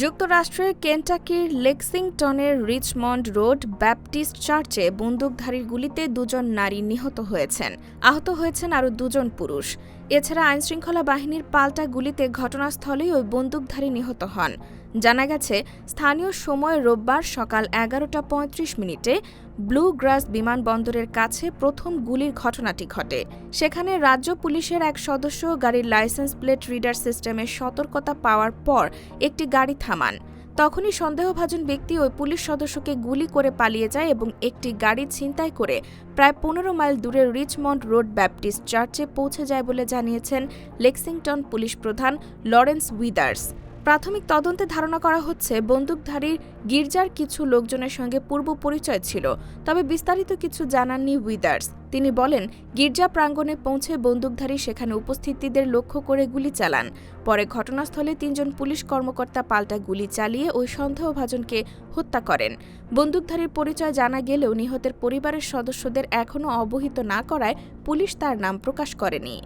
যুক্তরাষ্ট্রের কেন্টাকির লেক্সিংটনের রিচমন্ড রোড ব্যাপটিস্ট চার্চে বন্দুকধারীর গুলিতে দুজন নারী নিহত হয়েছেন। আহত হয়েছেন আরও দুজন পুরুষ। এছাড়া আইনশৃঙ্খলা বাহিনীর পাল্টা গুলিতে ঘটনাস্থলেই ওই বন্দুকধারী নিহত হন। জানা গেছে, স্থানীয় সময় রোববার সকাল এগারোটা পঁয়ত্রিশ মিনিটে ব্লু গ্রাস বিমানবন্দরের কাছে প্রথম গুলির ঘটনাটি ঘটে। সেখানে রাজ্য পুলিশের এক সদস্য গাড়ির লাইসেন্স প্লেট রিডার সিস্টেমের সতর্কতা পাওয়ার পর একটি গাড়ি থামান। তখনই সন্দেহভাজন ব্যক্তি ওই পুলিশ সদস্যকে গুলি করে পালিয়ে যায় এবং একটি গাড়ি ছিনতাই করে প্রায় পনেরো মাইল দূরে রিচমন্ড রোড ব্যাপটিস্ট চার্চে পৌঁছে যায় বলে জানিয়েছেন লেক্সিংটন পুলিশ প্রধান লরেন্স উইদার্স। প্রাথমিক তদন্তে ধারণা করা হচ্ছে, বন্দুকধারীর গির্জার কিছু লোকজনের সঙ্গে পূর্ব পরিচয় ছিল, তবে বিস্তারিত কিছু জানাননি উইদার্স। তিনি বলেন, গির্জা প্রাঙ্গণে পৌঁছে বন্দুকধারী সেখানে উপস্থিতিদের লক্ষ্য করে গুলি চালান। পরে ঘটনাস্থলে তিনজন পুলিশ কর্মকর্তা পাল্টা গুলি চালিয়ে ওই সন্দেহভাজনকে হত্যা করেন। বন্দুকধারীর পরিচয় জানা গেলেও নিহতের পরিবারের সদস্যদের এখনও অবহিত না করায় পুলিশ তার নাম প্রকাশ করেনি।